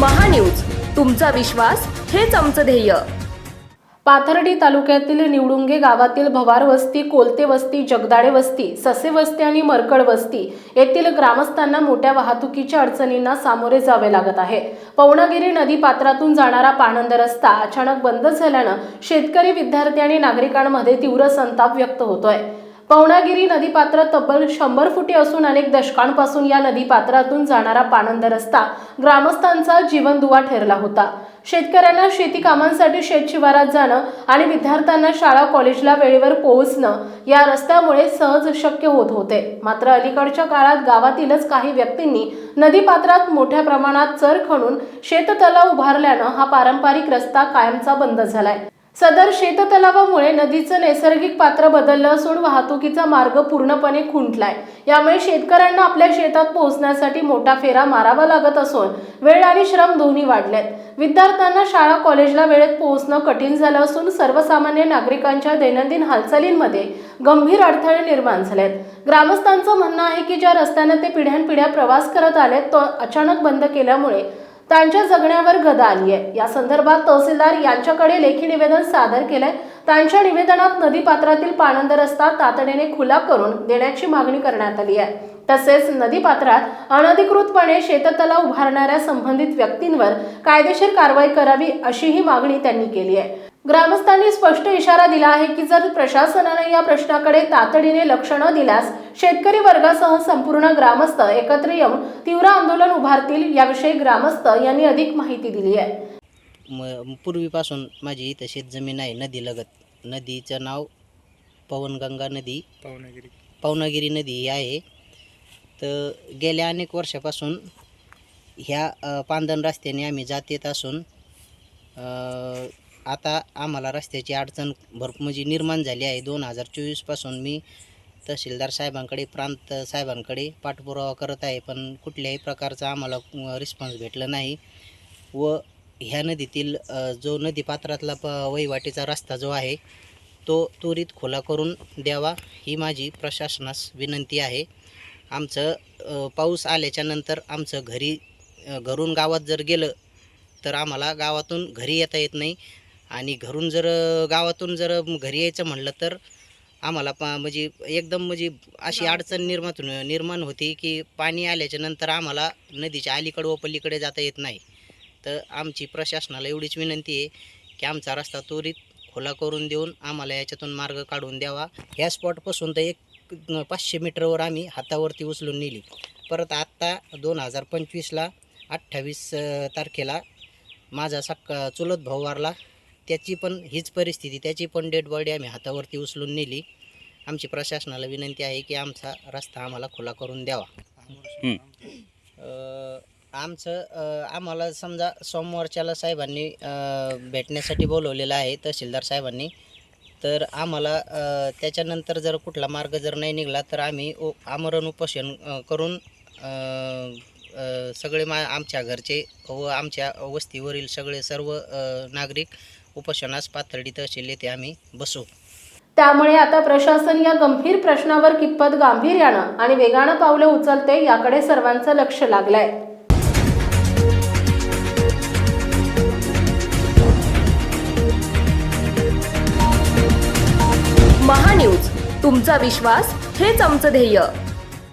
महान्यूज. तुमचा विश्वास हेच आमचं ध्येय. पाथर्डी तालुक्यातील निवडुंगे गावातील भवार वस्ती कोलते वस्ती जगदाडे वस्ती ससे वस्ती आणि मरकड वस्ती येथील ग्रामस्थांना मोठ्या वाहतुकीच्या अडचणींना सामोरे जावे लागत आहे. पवनागिरी नदी पात्रातून जाणारा पाणंद रस्ता अचानक बंद झाल्यानं शेतकरी विद्यार्थी आणि नागरिकांमध्ये तीव्र संताप व्यक्त होतोय. पवनागिरी नदीपात्र तब्बल शंभर फुटी असून अनेक दशकांपासून या नदीपात्रातून जाणारा पाणंद रस्ता ग्रामस्थांचा जीवनदुवा ठरला होता. शेतकऱ्यांना शेती कामांसाठी शेतशिवारात जाणं आणि विद्यार्थ्यांना शाळा कॉलेजला वेळेवर पोहोचणं या रस्त्यामुळे सहज शक्य होत होते. मात्र अलीकडच्या काळात गावातीलच काही व्यक्तींनी नदीपात्रात मोठ्या प्रमाणात चर खणून शेततलाव उभारल्यानं हा पारंपरिक रस्ता कायमचा बंद झालाय. सदर शेततलावामुळे नदीचं नैसर्गिक पात्र बदललं असून वाहतुकीचा मार्ग पूर्णपणे खुंटलाय. यामुळे शेतकऱ्यांना आपल्या शेतात पोहोचण्यासाठी मोठा फेरा मारावा लागत असून वेळ आणि श्रम दोन्ही वाढलेत. विद्यार्थ्यांना शाळा कॉलेजला वेळेत पोहोचणं कठीण झालं असून सर्वसामान्य नागरिकांच्या दैनंदिन हालचालींमध्ये गंभीर अडथळे निर्माण झालेत. ग्रामस्थांचं म्हणणं आहे की ज्या रस्त्यानं ते पिढ्यानपिढ्या प्रवास करत आलेत तो अचानक बंद केल्यामुळे त्यांच्या जगण्यावर गदा आली आहे या संदर्भात तहसीलदार यांच्याकडे लेखी निवेदन सादर केलंय. त्यांच्या निवेदनात नदीपात्रातील पाणंद रस्ता तातडीने खुला करून देण्याची मागणी करण्यात आली आहे. तसेच नदीपात्रात अनधिकृतपणे शेततलाव उभारणाऱ्या संबंधित व्यक्तींवर कायदेशीर कारवाई करावी अशीही मागणी त्यांनी केली आहे. ग्रामस्थांनी स्पष्ट इशारा दिला आहे की जर प्रशासनाने या प्रश्नाकडे तातडीने लक्ष न दिल्यास शेतकरी वर्गासह संपूर्ण ग्रामस्थ एकत्र येऊन तीव्र आंदोलन उभारतील याविषयी ग्रामस्थ यांनी अधिक माहिती दिली आहे. म पूर्वीपासून माझी इथं शेतजमीन आहे नदीलगत नदीचं नाव पवनगंगा नदी. पावनागिरी. पवनागिरी नदी ही आहे. तर गेल्या अनेक वर्षापासून ह्या अ, पांदन रस्त्याने आम्ही जात येत असून अ, आता आम्हाला रस्त्याची अडचण भरपूर म्हणजे निर्माण झाली आहे. दोन हजार चोवीसपासून मी तहसीलदार साहेबांकडे प्रांत साहेबांकडे पाठपुरावा करत आहे पण कुठल्याही प्रकारचा आम्हाला रिस्पॉन्स भेटला नाही. व ह्या नदीतील जो नदीपात्रातला प वहिवाटीचा रस्ता जो आहे तो त्वरित खुला करून द्यावा ही माझी प्रशासनास विनंती आहे. आमचं पाऊस आल्याच्यानंतर आमचं घरी घरून गावात जर गेलं तर आम्हाला गावातून घरी येता येत नाही. आणि घरून जर गावातून जर घरी यायचं म्हणलं तर आम्हाला पा म्हणजे एकदम म्हणजे अशी अडचण निर्माण निर्माण होती की पाणी आल्याच्यानंतर आम्हाला नदीच्या अलीकडं व पलीकडे जाता येत नाही. तर आमची प्रशासनाला एवढीच विनंती आहे की आमचा रस्ता त्वरित खुला करून देऊन आम्हाला याच्यातून मार्ग काढून द्यावा. ह्या स्पॉटपासून तर एक पाचशे मीटरवर आम्ही हातावरती उचलून नेली. परत आत्ता दोन हजार पंचवीसला अठ्ठावीस तारखेला माझा सक्का चुलत भाऊ वारला. त्याची पण हीच परिस्थिती त्याची पण डेड बॉडी आम्ही हातावरती उचलून नेली. आमची प्रशासनाला विनंती आहे की आमचा रस्ता आम्हाला खुला करून द्यावा. आमचं आम्हाला समजा सोमवारच्याला साहेबांनी भेटण्यासाठी बोलवलेलं आहे तहसीलदार साहेबांनी तर आम्हाला त्याच्यानंतर जर कुठला मार्ग जर नाही निघाला तर आम्ही उ आमरण उपोषण करून सगळे मा आमच्या घरचे व आमच्या वस्तीवरील सगळे सर्व नागरिक उपोषणास पाथर्डी तहसील येथे आम्ही बसू. त्यामुळे आता प्रशासन या गंभीर प्रश्नावर कितपत गांभीर्यानं आणि वेगानं पावलं उचलते याकडे सर्वांचं लक्ष लागलंय. महान्यूज तुमचा विश्वास हेच आमचं ध्येय.